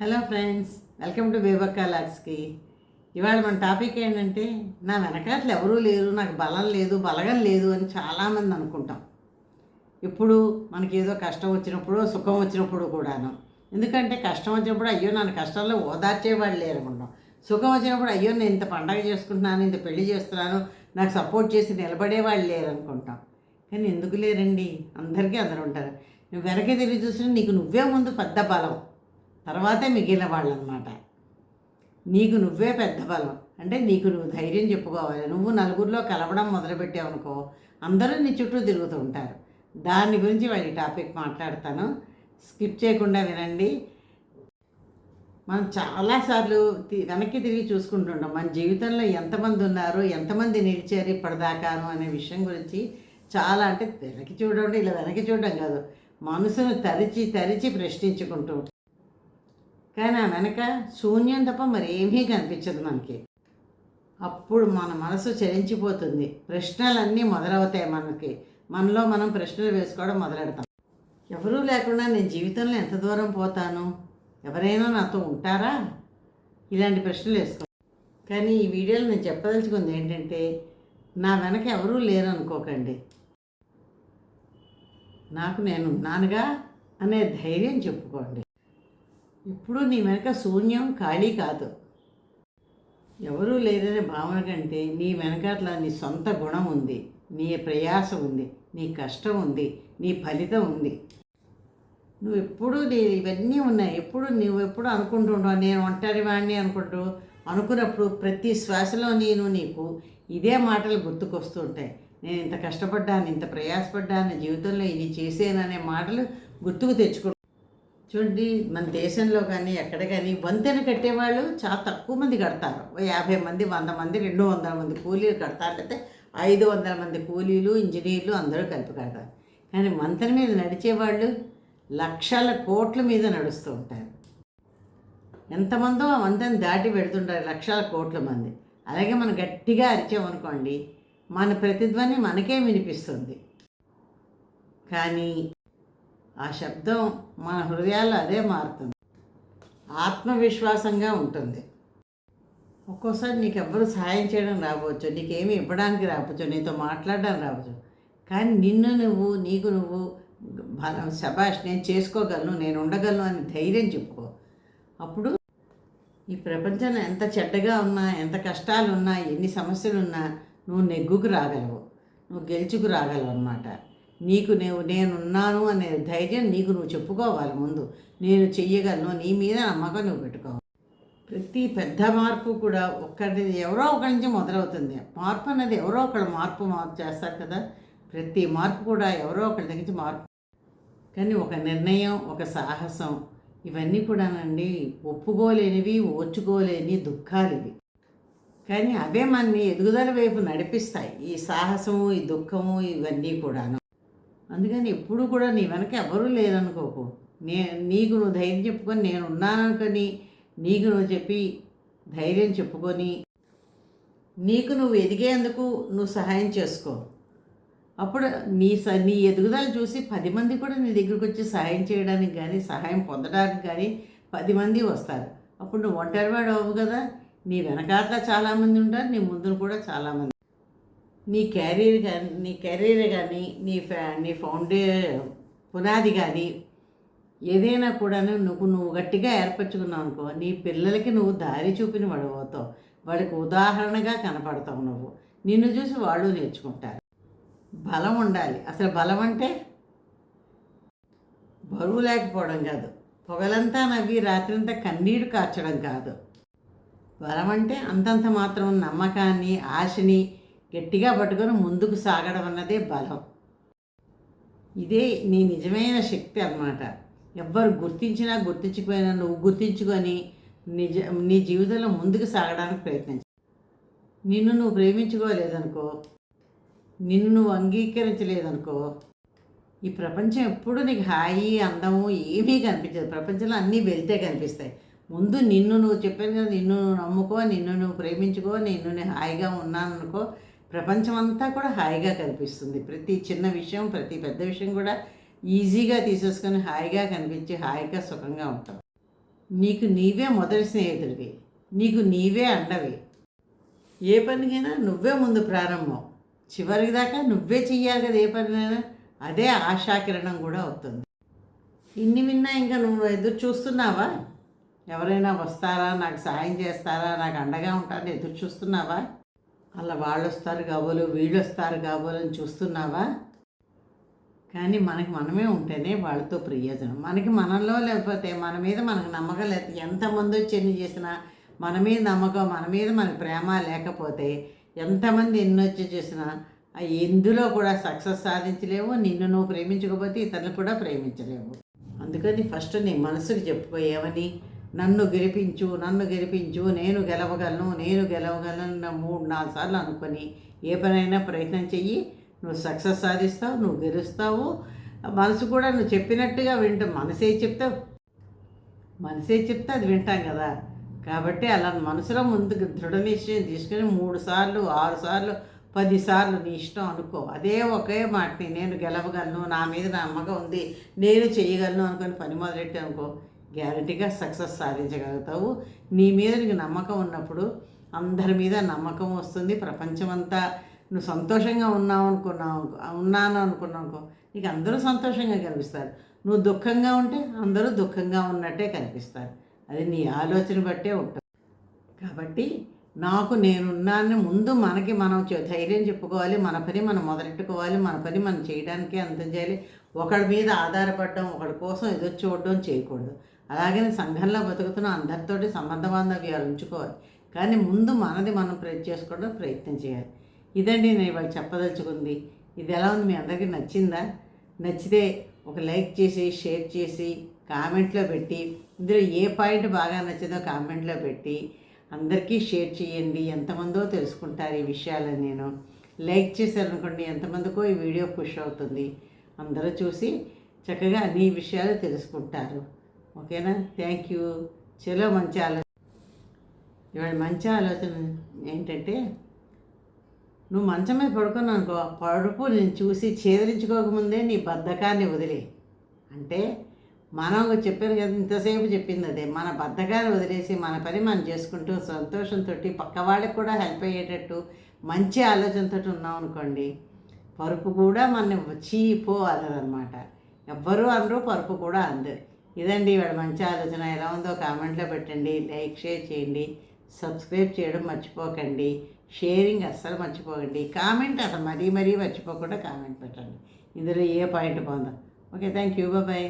Hello friends welcome to Bebakka లాగ్స్కి ఇవాళ మన topic ఏంటంటే నా వెనకాతలు ఎవరూ లేరు నాకు బలం లేదు బలగం లేదు అని చాలామంది అనుకుంటాం. ఇప్పుడు మనకి ఏదో కష్టం వచ్చినప్పుడు సుఖం వచ్చినప్పుడు కూడాను. ఎందుకంటే కష్టం వచ్చినప్పుడు అయ్యో నన్ను కష్టాల్లో ఓదార్చేవాళ్ళు లేరు అనుకుంటాం. సుఖం వచ్చినప్పుడు అయ్యో నేను ఇంత పండగ చేసుకుంటున్నాను ఇంత పెళ్ళి చేస్తున్నాను నాకు సపోర్ట్ చేసి నిలబడేవాళ్ళు లేరు అనుకుంటాం. కానీ ఎందుకు లేరండి? అందరికీ అందరు ఉంటారు. నువ్వు వెనక్కి తిరిగి చూసినా నీకు నువ్వే ముందు పెద్ద బలం. తర్వాతే మిగిలిన వాళ్ళు అనమాట నీకు నువ్వే పెద్ద బలం. అంటే నీకు నువ్వు ధైర్యం చెప్పుకోవాలి. నువ్వు నలుగురిలో కలవడం మొదలుపెట్టావు అనుకో అందరూ నీ చుట్టూ తిరుగుతూ ఉంటారు. దాని గురించి వాళ్ళ టాపిక్ మాట్లాడతాను. స్కిప్ చేయకుండా వినండి. మనం చాలాసార్లు తి- వెనక్కి తిరిగి చూసుకుంటుంటాం. మన జీవితంలో ఎంతమంది ఉన్నారు ఎంతమంది నిలిచారు ఇప్పటిదాకాను అనే విషయం గురించి చాలా అంటే వెనక్కి చూడండి ఇలా వెనక్కి చూడడం కాదు. మనసును తరిచి తరిచి ప్రశ్నించుకుంటూ కానీ ఆ వెనక శూన్యం తప్ప మరి ఏమీ కనిపించదు మనకి. అప్పుడు మన మనసు చలించిపోతుంది. ప్రశ్నలన్నీ మొదలవుతాయి మనకి. మనలో మనం ప్రశ్నలు వేసుకోవడం మొదలెడతాం. ఎవరూ లేకుండా నేను జీవితంలో ఎంత దూరం పోతాను? ఎవరైనా నాతో ఉంటారా? ఇలాంటి ప్రశ్నలు వేసుకో కానీ ఈ వీడియోలో నేను చెప్పదలుచుకుంది ఏంటంటే నా వెనక ఎవరూ లేరు అనుకోకండి. నాకు నేను ఉన్నానుగా అనే ధైర్యం చెప్పుకోండి. ఇప్పుడు నీ వెనక శూన్యం ఖాళీ కాదు. ఎవరూ లేరనే భావన కంటే నీ వెనకట్ల నీ సొంత గుణం ఉంది. నీ ప్రయాస ఉంది. నీ కష్టం ఉంది. నీ ఫలితం ఉంది. నువ్వు ఎప్పుడు నీ ఇవన్నీ ఉన్నాయి. ఎప్పుడు నువ్వు ఎప్పుడు అనుకుంటుంటావు నేను ఒంటరి వాడిని అనుకుంటూ అనుకున్నప్పుడు ప్రతి శ్వాసలో నేను నీకు ఇదే మాటలు గుర్తుకొస్తూ ఉంటాయి. నేను ఇంత కష్టపడ్డాను ఇంత ప్రయాసపడ్డాను జీవితంలో ఇది చేసాననే మాటలు గుర్తుకు తెచ్చుకుంటాను చూడండి మన దేశంలో కానీ ఎక్కడ కానీ వంతెన కట్టేవాళ్ళు చాలా తక్కువ మంది కడతారు. ఓ యాభై మంది వంద మంది రెండు వందల మంది కూలీలు కడతారు. లేకపోతే ఐదు వందల మంది కూలీలు ఇంజనీర్లు అందరూ కలిపి కడతారు. కానీ వంతెన మీద నడిచేవాళ్ళు లక్షల కోట్ల మీద నడుస్తూ ఉంటారు. ఎంతమందో ఆ వంతెన దాటి పెడుతుంటారు లక్షల కోట్ల మంది. అలాగే మనం గట్టిగా అరిచామనుకోండి మన ప్రతిధ్వని మనకే వినిపిస్తుంది. కానీ ఆ శబ్దం మన హృదయాల్లో అదే మారుతుంది. ఆత్మవిశ్వాసంగా ఉంటుంది. ఒక్కోసారి నీకు ఎవ్వరు సహాయం చేయడం రావచ్చు నీకేమి ఇవ్వడానికి రావచ్చు నీతో మాట్లాడడానికి రావచ్చు కానీ నిన్ను నువ్వు నీకు నువ్వు బలం శబాష్ నేను చేసుకోగలను నేను ఉండగలను అని ధైర్యం చెప్పుకో. అప్పుడు ఈ ప్రపంచంలో ఎంత చెడ్డగా ఉన్నా ఎంత కష్టాలు ఉన్నా ఎన్ని సమస్యలు ఉన్నా నువ్వు నెగ్గుకు రాగలవు. నువ్వు గెలుచుకు రాగలవు అనమాట నీకు నేను నేనున్నాను అనే ధైర్యం నీకు నువ్వు చెప్పుకోవాలి ముందు. నేను చెయ్యగలను నీ మీద నమ్మకం నువ్వు పెట్టుకోవాలి. ప్రతి పెద్ద మార్పు కూడా ఒక్కరి ఎవరో ఒకరి నుంచి మొదలవుతుంది. మార్పు అనేది ఎవరో ఒకళ్ళు మార్పు మార్పు చేస్తారు కదా. ప్రతి మార్పు కూడా ఎవరో ఒకరి దగ్గర నుంచి మార్పు. కానీ ఒక నిర్ణయం ఒక సాహసం ఇవన్నీ కూడానండి ఒప్పుకోలేనివి ఓర్చుకోలేని దుఃఖాలు ఇవి. కానీ అవే మనని ఎదుగుదల వైపు నడిపిస్తాయి. ఈ సాహసము ఈ దుఃఖము ఇవన్నీ కూడాను. అందుకని ఎప్పుడు కూడా నీ వెనక ఎవరూ లేరనుకోకు. నే నీకు నువ్వు ధైర్యం చెప్పుకొని నేను ఉన్నాననుకొని నీకు నువ్వు చెప్పి ధైర్యం చెప్పుకొని నీకు నువ్వు ఎదిగేందుకు నువ్వు సహాయం చేసుకో. అప్పుడు నీ స నీ ఎదుగుదల చూసి పది మంది కూడా నీ దగ్గరికి వచ్చి సహాయం చేయడానికి కానీ సహాయం పొందడానికి కానీ పది మంది వస్తారు. అప్పుడు నువ్వు ఒంటరివాడు అవ్వు కదా నీ వెనకాతల చాలామంది ఉంటారు నీ ముందున కూడా చాలామంది నీ క్యారియర్ కానీ నీ కెరీర్ కానీ నీ ఫ్యా నీ ఫౌండే పునాది కానీ ఏదైనా కూడాను నువ్వు నువ్వు గట్టిగా ఏర్పరచుకున్నావు అనుకో నీ పిల్లలకి నువ్వు దారి చూపిన వాడవుతావు వాడికి ఉదాహరణగా కనపడతావు నువ్వు. నిన్ను చూసి వాళ్ళు నేర్చుకుంటారు. బలం ఉండాలి. అసలు బలం అంటే బరువు లేకపోవడం కాదు. పొగలంతా నవ్వి రాత్రంతా కన్నీరు కార్చడం కాదు. బలం అంటే అంతంత మాత్రం నమ్మకాన్ని ఆశని గట్టిగా పట్టుకొని ముందుకు సాగడం అన్నదే బలం. ఇదే నీ నిజమైన శక్తి అన్నమాట. ఎవ్వరు గుర్తించినా గుర్తించకపోయినా నువ్వు గుర్తించుకొని నిజ నీ జీవితంలో ముందుకు సాగడానికి ప్రయత్నించు. నిన్ను నువ్వు ప్రేమించుకోలేదనుకో నిన్ను నువ్వు అంగీకరించలేదనుకో ఈ ప్రపంచం ఎప్పుడు నీకు హాయి అందము ఏమీ కనిపించదు. ప్రపంచంలో అన్నీ వెళ్తే కనిపిస్తాయి. ముందు నిన్ను నువ్వు చెప్పాను కదా నిన్ను నువ్వు నమ్ముకో నిన్ను నువ్వు ప్రేమించుకో నిన్ను నేను హాయిగా ఉన్నాను అనుకో ప్రపంచం అంతా కూడా హాయిగా కనిపిస్తుంది. ప్రతి చిన్న విషయం ప్రతి పెద్ద విషయం కూడా ఈజీగా తీసేసుకొని హాయిగా కనిపించి హాయిగా సుఖంగా ఉంటాం. నీకు నీవే మొదటి స్నేహితుడివి. నీకు నీవే అండవి ఏ పనికైనా నువ్వే ముందు ప్రారంభం. చివరికి దాకా నువ్వే చెయ్యాలి కదా ఏ పనినైనా అదే ఆశాకిరణం కూడా అవుతుంది. ఇన్ని విన్నా ఇంకా నువ్వు ఎదురు చూస్తున్నావా? ఎవరైనా వస్తారా? నాకు సహాయం చేస్తారా? నాకు అండగా ఉంటారని ఎదురు చూస్తున్నావా? అలా వాళ్ళు వస్తారు కాబోలు వీళ్ళు వస్తారు కాబోలు అని చూస్తున్నావా? కానీ మనకి మనమే ఉంటేనే వాళ్ళతో ప్రయోజనం. మనకి మనలో లేకపోతే మన మీద మనకు నమ్మకం లేకపోతే ఎంతమంది వచ్చి ఎన్ని చేసినా మన మీద నమ్మకం మన మీద మన ప్రేమ లేకపోతే ఎంతమంది ఎన్ని వచ్చి చేసినా ఎందులో కూడా సక్సెస్ సాధించలేవు నిన్ను నువ్వు ప్రేమించకపోతే ఇతరులు కూడా ప్రేమించలేవు. అందుకని ఫస్ట్ నీ మనసుకు చెప్పుకో ఏమని నన్ను గెలిపించు నన్ను గెలిపించు నేను గెలవగలను నేను గెలవగలను మూడు నాలుగు సార్లు అనుకొని ఏ పనైనా ప్రయత్నం చెయ్యి. నువ్వు సక్సెస్ సాధిస్తావు నువ్వు గెలుస్తావు. మనసు కూడా నువ్వు చెప్పినట్టుగా వింటావు. మనసే చెప్తావు. మనసే చెప్తే అది వింటాం కదా. కాబట్టి అలా మనసులో ముందుకు దృఢ నిశ్చయం తీసుకుని మూడు సార్లు ఆరు సార్లు పదిసార్లు నీ ఇష్టం అనుకో. అదే ఒకే మాటని నేను గెలవగలను నా మీద నమ్మకం ఉంది నేను చేయగలను అనుకొని పని మొదలెట్టి అనుకో. గ్యారంటీగా సక్సెస్ సాధించగలుగుతావు. నీ మీద నీకు నమ్మకం ఉన్నప్పుడు అందరి మీద నమ్మకం వస్తుంది. ప్రపంచమంతా నువ్వు సంతోషంగా ఉన్నావు అనుకున్నావు ఉన్నాను అనుకున్నావు అనుకో నీకు అందరూ సంతోషంగా కనిపిస్తారు. నువ్వు దుఃఖంగా ఉంటే అందరూ దుఃఖంగా ఉన్నట్టే కనిపిస్తారు. అది నీ ఆలోచన బట్టే ఉంటుంది. కాబట్టి నాకు నేనున్నాను ముందు మనకి మనం ధైర్యం చెప్పుకోవాలి. మన పని మనం మొదలెట్టుకోవాలి. మన పని మనం చేయడానికే అంతం చేయాలి. ఒకడి మీద ఆధారపడడం ఒకడి కోసం ఎదురు చూడడం చేయకూడదు. అలాగే సంఘంలో బతుకుతున్న అందరితోటి సంబంధ బాంధవ్యాలు ఉంచుకోవాలి. కానీ ముందు మనది మనం ప్రయత్ చేసుకోవడం ప్రయత్నం చేయాలి. ఇదండి నేను ఇవాళ చెప్పదలుచుకుంది. ఇది ఎలా ఉంది? మీ అందరికీ నచ్చిందా? నచ్చితే ఒక లైక్ చేసి షేర్ చేసి కామెంట్లో పెట్టి ఇందులో ఏ పాయింట్ బాగా నచ్చిందో కామెంట్లో పెట్టి అందరికీ షేర్ చేయండి. ఎంతమందో తెలుసుకుంటారు ఈ విషయాలని నేను. లైక్ చేశారనుకోండి ఎంతమందికో ఈ వీడియో పుష్ అవుతుంది. అందరూ చూసి చక్కగా అన్ని విషయాలు తెలుసుకుంటారు. ఓకేనా? థ్యాంక్ యూ చలో మంచి ఆలోచన ఇవాళ మంచి ఆలోచన ఏంటంటే నువ్వు మంచం మీద పడుకున్నావు అనుకో పడుపు నేను చూసి ఛేదరించుకోకముందే నీ బద్ధకాన్ని వదిలే. అంటే మనం చెప్పాను కదా ఇంతసేపు చెప్పింది అదే మన బద్ధకాన్ని వదిలేసి మన పని మనం చేసుకుంటూ సంతోషంతో పక్క వాళ్ళకి కూడా హెల్ప్ అయ్యేటట్టు మంచి ఆలోచనతో ఉన్నాం అనుకోండి పరుపు కూడా మన చీపో అనమాట ఎవ్వరూ అనరు పరుపు కూడా అందరు. ఇదండి ఇవాళ మంచి ఆలోచన. ఎలా ఉందో కామెంట్లో పెట్టండి లైక్ షేర్ చేయండి సబ్స్క్రైబ్ చేయడం మర్చిపోకండి షేరింగ్ అస్సలు మర్చిపోకండి కామెంట్ అసలు మరీ మరీ మర్చిపోకుండా కామెంట్ పెట్టండి. ఇందులో ఏ పాయింట్ బాగుందో. Okay thank you bye